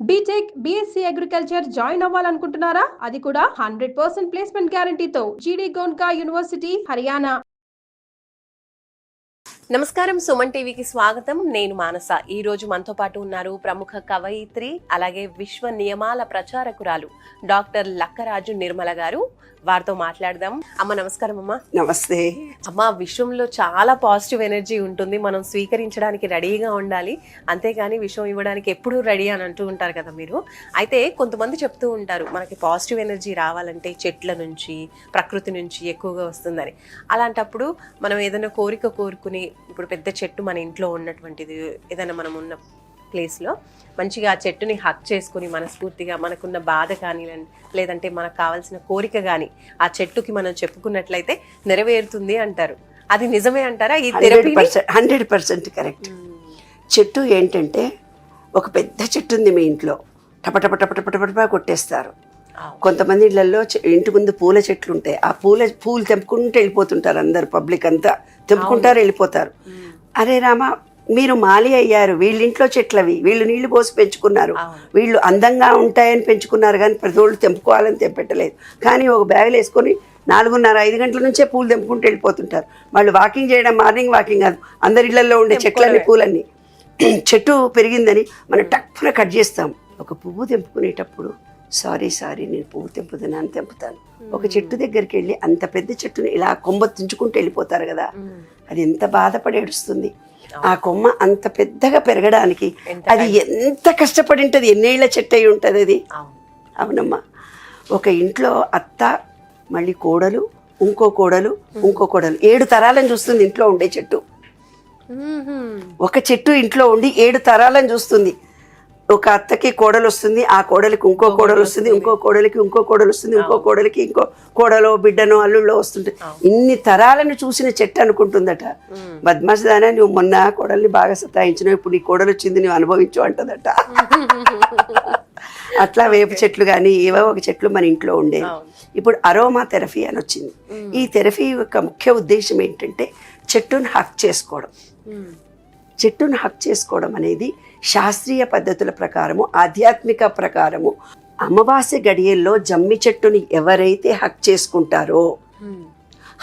B Tech B Sc agriculture join అవ్వాలనుకుంటున్నారా? అది కూడా hundred percent placement గ్యారంటీతో జీడీ గోన్కా యూనివర్సిటీ హర్యానా నమస్కారం సుమన్ టీవీకి స్వాగతం. నేను మానస. ఈ రోజు మనతో పాటు ఉన్నారు ప్రముఖ కవయిత్రి అలాగే విశ్వ నియమాల ప్రచారకురాలు డాక్టర్ లక్కరాజు నిర్మల గారు. వారితో మాట్లాడదాం. అమ్మ నమస్కారం అమ్మ. నమస్తే. అమ్మ విశ్వంలో చాలా పాజిటివ్ ఎనర్జీ ఉంటుంది. మనం స్వీకరించడానికి రెడీగా ఉండాలి. అంతేగాని విషయం ఇవ్వడానికి ఎప్పుడూ రెడీ అని అంటూ ఉంటారు కదా మీరు. అయితే కొంతమంది చెప్తూ ఉంటారు మనకి పాజిటివ్ ఎనర్జీ రావాలంటే చెట్ల నుంచి ప్రకృతి నుంచి ఎక్కువగా వస్తుందని. అలాంటప్పుడు మనం ఏదైనా కోరిక కోరుకుని ఇప్పుడు పెద్ద చెట్టు మన ఇంట్లో ఉన్నటువంటిది ఏదైనా మనం ఉన్న ప్లేస్లో మంచిగా ఆ చెట్టుని హక్ చేసుకుని మనస్ఫూర్తిగా మనకున్న బాధ కానీ లేదంటే మనకు కావాల్సిన కోరిక కానీ ఆ చెట్టుకి మనం చెప్పుకున్నట్లయితే నెరవేరుతుంది అంటారు. అది నిజమే అంటారా? ఈ therapy percent hundred percent correct. చెట్టు ఏంటంటే ఒక పెద్ద చెట్టు ఉంది మీ ఇంట్లో. టపటప టపటప టపటప కొట్టేస్తారు. కొంతమంది ఇళ్ళలో ఇంటి ముందు పూల చెట్లు ఉంటాయి. ఆ పూల పూలు తెంపుకుంటూ వెళ్ళిపోతుంటారు అందరు పబ్లిక్ అంతా. తెంపుకుంటారు వెళ్ళిపోతారు. అరే రామా మీరు మాలి అయ్యారు. వీళ్ళింట్లో చెట్లవి. వీళ్ళు నీళ్ళు పోసి పెంచుకున్నారు. వీళ్ళు అందంగా ఉంటాయని పెంచుకున్నారు కానీ ప్రతి ఒళ్ళు తెంపుకోవాలని తెంపెట్టలేదు. కానీ ఒక బ్యాగులు వేసుకొని నాలుగున్నర ఐదు గంటల నుంచే పూలు తెంపుకుంటూ వెళ్ళిపోతుంటారు. వాళ్ళు వాకింగ్ చేయడం మార్నింగ్ వాకింగ్ కాదు. అందరి ఇళ్ళలో ఉండే చెట్లన్నీ పూలన్నీ. చెట్టు పెరిగిందని మనం టక్కున కట్ చేస్తాం. ఒక పువ్వు తెంపుకునేటప్పుడు సారీ సారీ నేను పువ్వు తెంపుతున్నాను తెంపుతాను. ఒక చెట్టు దగ్గరికి వెళ్ళి అంత పెద్ద చెట్టుని ఇలా కొమ్మ తుంచుకుంటూ వెళ్ళిపోతారు కదా. అది ఎంత బాధపడి ఏడుస్తుంది. ఆ కొమ్మ అంత పెద్దగా పెరగడానికి అది ఎంత కష్టపడి ఉంటుంది ఎన్నేళ్ళ చెట్టు అయి ఉంటుంది అది. అవును. అవునమ్మా. ఒక ఇంట్లో అత్త మళ్ళీ కోడలు ఇంకో కోడలు ఇంకో కోడలు. ఏడు తరాలను చూస్తుంది ఇంట్లో ఉండే చెట్టు. ఒక చెట్టు ఇంట్లో ఉండి ఏడు తరాలను చూస్తుంది. ఒక అత్తకి కోడలు వస్తుంది ఆ కోడలికి ఇంకో కోడలు వస్తుంది ఇంకో కోడలికి ఇంకో కోడలు వస్తుంది ఇంకో కోడలికి ఇంకో కోడలో బిడ్డనో అల్లుళ్ళో వస్తుంది ఇన్ని తరాలను చూసిన చెట్టు అనుకుంటుందట. బద్మాసదానా నువ్వు మొన్న కోడల్ని బాగా సతాయించినావు ఇప్పుడు నీ కోడలు వచ్చింది నువ్వు అనుభవించు అంటదట. అట్లా వేప చెట్లు కానీ ఏవో ఒక చెట్లు మన ఇంట్లో ఉండే. ఇప్పుడు అరోమా థెరపీ అని వచ్చింది. ఈ థెరపీ యొక్క ముఖ్య ఉద్దేశం ఏంటంటే చెట్టును హక్ చేసుకోవడం. చెట్టును హక్ చేసుకోవడం అనేది శాస్త్రీయ పద్ధతుల ప్రకారము ఆధ్యాత్మిక ప్రకారము. అమావాస్య గడియల్లో జమ్మి చెట్టుని ఎవరైతే హక్ చేసుకుంటారో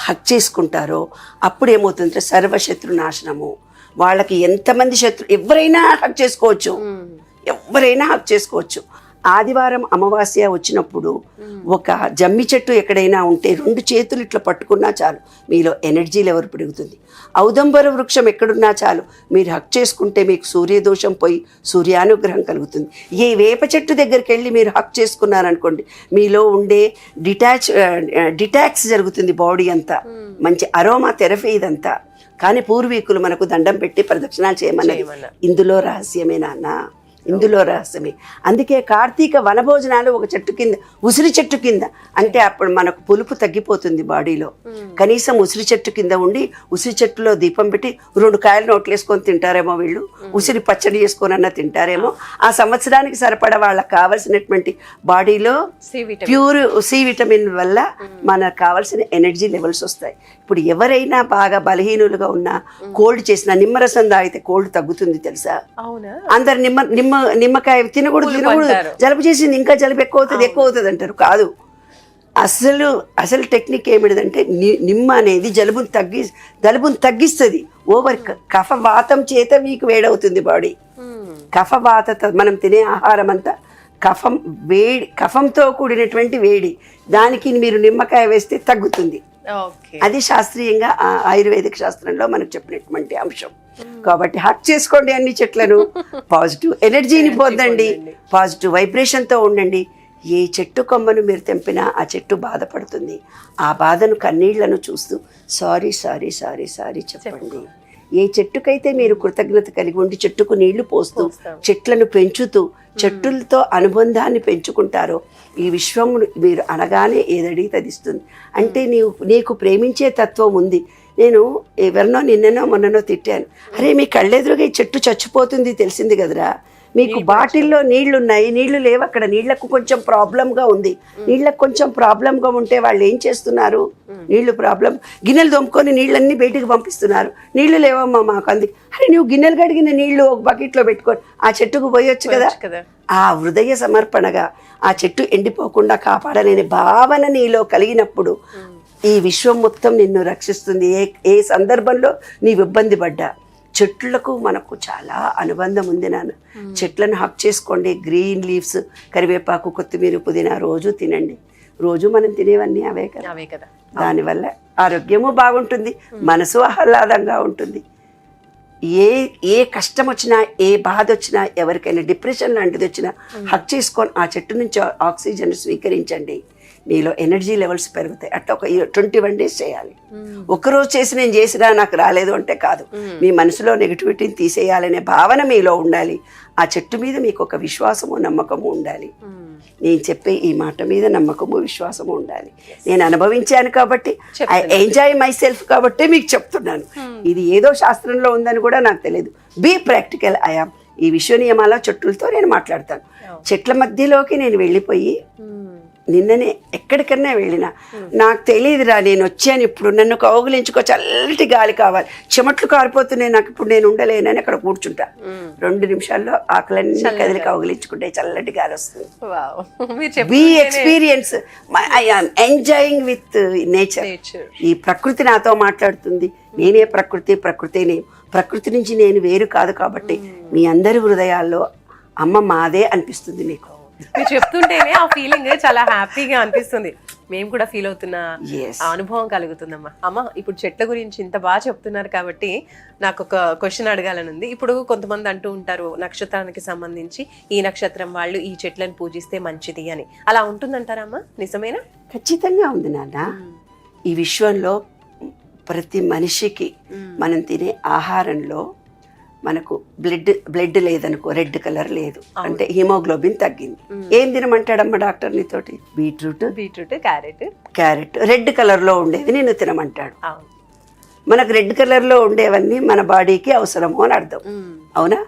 హక్ చేసుకుంటారో అప్పుడు ఏమవుతుందంటే సర్వశత్రు నాశనము. వాళ్ళకి ఎంతమంది శత్రు ఎవరైనా హక్ చేసుకోవచ్చు. ఎవరైనా హక్ చేసుకోవచ్చు. ఆదివారం అమావాస్య వచ్చినప్పుడు ఒక జమ్మి చెట్టు ఎక్కడైనా ఉంటే రెండు చేతులు ఇట్లా పట్టుకున్నా చాలు. మీలో ఎనర్జీ లెవెల్ పెరుగుతుంది. ఔదంబర వృక్షం ఎక్కడున్నా చాలు. మీరు హక్ చేసుకుంటే మీకు సూర్యదోషం పోయి సూర్యానుగ్రహం కలుగుతుంది. ఏ వేప చెట్టు దగ్గరికి వెళ్ళి మీరు హక్ చేసుకున్నారనుకోండి మీలో ఉండే డిటాచ్ డిటాక్స్ జరుగుతుంది బాడీ అంతా. మంచి అరోమా థెరపీ ఇదంతా. కానీ పూర్వీకులు మనకు దండం పెట్టి ప్రదక్షిణాలు చేయమన్నది. చేయమన్నారు. ఇందులో రహస్యమే నాన్న. ఇందులో రహస్యమే. అందుకే కార్తీక వనభోజనాలు ఒక చెట్టు కింద ఉసిరి చెట్టు కింద. అంటే అప్పుడు మనకు పులుపు తగ్గిపోతుంది బాడీలో. కనీసం ఉసిరి చెట్టు కింద ఉండి ఉసిరి చెట్టులో దీపం పెట్టి రెండు కాయలు నోట్లేసుకొని తింటారేమో వీళ్ళు? ఉసిరి పచ్చడి చేసుకొని అన్న తింటారేమో? ఆ సంవత్సరానికి సరిపడ వాళ్ళకి కావలసినటువంటి బాడీలో ప్యూర్ సి విటమిన్ వల్ల మనకు కావాల్సిన ఎనర్జీ లెవెల్స్ వస్తాయి. ఇప్పుడు ఎవరైనా బాగా బలహీనులుగా ఉన్నా కోల్డ్ చేసిన నిమ్మరసం తాగితే కోల్డ్ తగ్గుతుంది తెలుసా? అందరు నిమ్మ నిమ్మ నిమ్మకాయ తినకూడదు తినకూడదు. జలుబు చేసింది ఇంకా జలుబు ఎక్కువ అవుతుంది ఎక్కువ అవుతుంది అంటారు. కాదు. అసలు అసలు టెక్నిక్ ఏమిటిదంటే ని- నిమ్మ అనేది జలుబును తగ్గి జలుబును తగ్గిస్తుంది. ఓవర్ కఫవాతం చేత మీకు వేడవుతుంది బాడీ. కఫవాత మనం తినే ఆహారం అంతా కఫం వేడి కఫంతో కూడినటువంటి వేడి. దానికి మీరు నిమ్మకాయ వేస్తే తగ్గుతుంది. అది శాస్త్రీయంగా ఆయుర్వేదిక శాస్త్రంలో మనకు చెప్పినటువంటి అంశం. కాబట్టి హక్ చేసుకోండి అన్ని చెట్లను. పాజిటివ్ ఎనర్జీని పొందండి. పాజిటివ్ వైబ్రేషన్తో ఉండండి. ఏ చెట్టు కొమ్మను మీరు తెంపినా ఆ చెట్టు బాధపడుతుంది. ఆ బాధను కన్నీళ్ళను చూస్తూ సారీ సారీ సారీ సారీ చెప్పండి. ఏ చెట్టుకైతే మీరు కృతజ్ఞత కలిగి ఉండి చెట్టుకు నీళ్ళు పోస్తూ పోస్తాం. చెట్లను పెంచుతూ చెట్టులతో అనుబంధాన్ని పెంచుకుంటారో ఈ విశ్వం మీరు అనగానే ఏదడిగితే అది ఇస్తుంది. అంటే నీవు నీకు ప్రేమించే తత్వం ఉంది. నేను ఎవరినో నిన్ననో మొన్ననో తిట్టాను. అరే మీ కళ్ళెదురుగా ఈ చెట్టు చచ్చిపోతుంది తెలిసింది కదరా? మీకు బాటిల్లో నీళ్ళు ఉన్నాయి నీళ్ళు లేవు అక్కడ. నీళ్ళకు కొంచెం ప్రాబ్లంగా ఉంది. నీళ్ళకు కొంచెం ప్రాబ్లంగా ఉంటే వాళ్ళు ఏం చేస్తున్నారు? నీళ్ళు ప్రాబ్లం గిన్నెలు దొమ్ముకొని నీళ్ళన్నీ బయటికి పంపిస్తున్నారు. నీళ్ళు లేవమ్మా మాకు అంది. అరే నువ్వు గిన్నెలు కడిగిన నీళ్ళు ఒక బకెట్లో పెట్టుకొని ఆ చెట్టుకు పోయొచ్చు కదా? ఆ హృదయ సమర్పణగా ఆ చెట్టు ఎండిపోకుండా కాపాడలేని భావన నీలో కలిగినప్పుడు ఈ విశ్వం మొత్తం నిన్ను రక్షిస్తుంది. ఏ ఏ సందర్భంలో నీవు ఇబ్బంది పడ్డా? చెట్లకు మనకు చాలా అనుబంధం ఉంది నాన్న. చెట్లను హక్ చేసుకోండి. గ్రీన్ లీవ్స్ కరివేపాకు కొత్తిమీర పుదీనా రోజు తినండి. రోజు మనం తినేవన్నీ అవే కదా. అవే కదా. దానివల్ల ఆరోగ్యము బాగుంటుంది మనసు ఆహ్లాదంగా ఉంటుంది. ఏ ఏ కష్టం వచ్చినా ఏ బాధ వచ్చినా ఎవరికైనా డిప్రెషన్ లాంటిది వచ్చినా హక్ చేసుకొని ఆ చెట్టు నుంచి ఆక్సిజన్ స్వీకరించండి. మీలో ఎనర్జీ లెవెల్స్ పెరుగుతాయి. అట్లా ఒక ట్వంటీ వన్ డేస్ చేయాలి. ఒక్కరోజు చేసి నేను చేసినా నాకు రాలేదు అంటే కాదు. మీ మనసులో నెగిటివిటీని తీసేయాలనే భావన మీలో ఉండాలి. ఆ చెట్టు మీద మీకు ఒక విశ్వాసము నమ్మకము ఉండాలి. నేను చెప్పే ఈ మాట మీద నమ్మకము విశ్వాసము ఉండాలి. నేను అనుభవించాను కాబట్టి ఐ ఎంజాయ్ మై సెల్ఫ్ కాబట్టి మీకు చెప్తున్నాను. ఇది ఏదో శాస్త్రంలో ఉందని కూడా నాకు తెలియదు. బీ ప్రాక్టికల్ ఐఆమ్ ఈ విశ్వ నియమాల చెట్టులతో నేను మాట్లాడతాను. చెట్ల మధ్యలోకి నేను వెళ్ళిపోయి నిన్ననే ఎక్కడికన్నా వెళ్ళినా. నాకు తెలియదురా నేను వచ్చాను ఇప్పుడు. నన్ను కౌగులించుకో చల్లటి గాలి కావాలి. చెమట్లు కారిపోతున్నాయి నాకు ఇప్పుడు నేను ఉండలేనని అక్కడ కూర్చుంటా. రెండు నిమిషాల్లో ఆకలన్నీ కదిలి కౌగులించుకుంటే చల్లటి గాలి వస్తుంది. Be experience I am enjoying with nature nature ఈ ప్రకృతి నాతో మాట్లాడుతుంది. నేనే ప్రకృతి ప్రకృతి నేను ప్రకృతి నుంచి నేను వేరు కాదు కాబట్టి మీ అందరి హృదయాల్లో అమ్మ మాదే అనిపిస్తుంది మీకు. మీరు చెప్తుంటేనే ఆ ఫీలింగ్ చాలా హ్యాపీగా అనిపిస్తుంది. మేము కూడా ఫీల్ అవుతున్న అనుభవం కలుగుతుందమ్మా. అమ్మ ఇప్పుడు చెట్ల గురించి ఇంత బాగా చెప్తున్నారు కాబట్టి నాకు ఒక క్వశ్చన్ అడగాలని ఉంది. ఇప్పుడు కొంతమంది అంటూ ఉంటారు నక్షత్రానికి సంబంధించి ఈ నక్షత్రం వాళ్ళు ఈ చెట్లను పూజిస్తే మంచిది అని. అలా ఉంటుందంటారమ్మా నిజమేనా? ఖచ్చితంగా ఉంది నాన్న. ఈ విశ్వంలో ప్రతి మనిషికి మనం తినే ఆహారంలో మనకు బ్లడ్ బ్లడ్ లేదనుకో రెడ్ కలర్ లేదు. అంటే హిమోగ్లోబిన్ తగ్గింది. ఏం తినమంటాడమ్మ డాక్టర్ నీతోటి? Beetroot? Beetroot carrot. Carrot. Red కలర్లో ఉండేది నేను తినమంటాడు. మనకు రెడ్ కలర్లో ఉండేవన్నీ మన బాడీకి అవసరము అని అర్థం. అవునా.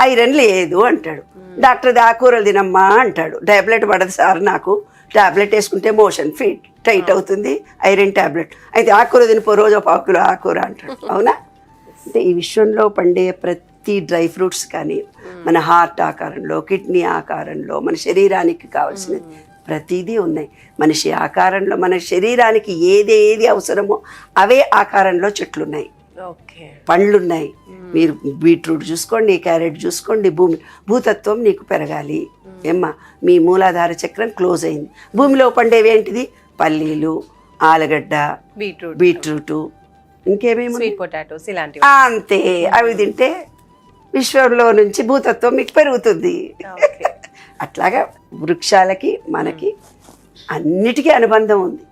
ఐరన్ లేదు అంటాడు. డాక్టర్ ఆకూరలు తినమ్మా అంటాడు. టాబ్లెట్ పడదు సార్ నాకు. టాబ్లెట్ వేసుకుంటే మోషన్ ఫిట్ టైట్ అవుతుంది. ఐరన్ టాబ్లెట్ అయితే ఆకూర తినిపో రోజు ఒక కిలో ఆకూర అంటాడు. అవునా? అంటే ఈ విశ్వంలో పండే ప్రతి డ్రై ఫ్రూట్స్ కానీ మన హార్ట్ ఆకారంలో కిడ్నీ ఆకారంలో మన శరీరానికి కావాల్సినది ప్రతిదీ ఉన్నాయి. మనిషి ఆకారంలో మన శరీరానికి ఏది ఏది అవసరమో అవే ఆకారంలో చెట్లు ఉన్నాయి ఓకే. పండ్లు ఉన్నాయి మీరు బీట్రూట్ చూసుకోండి క్యారెట్ చూసుకోండి భూమి భూతత్వం నీకు పెరగాలి. ఏమ్మా మీ మూలాధార చక్రం క్లోజ్ అయింది. భూమిలో పండేవి ఏంటిది? పల్లీలు ఆలుగడ్డ బీట్రూట్. బీట్రూట్ ఇంకేమేమి స్వీట్ పొటాటోస్ ఇలాంటివి. అంతే. అవి తింటే విశ్వంలో నుంచి భూతత్వం మీకు పెరుగుతుంది. అట్లాగా వృక్షాలకి మనకి అన్నిటికీ అనుబంధం ఉంది.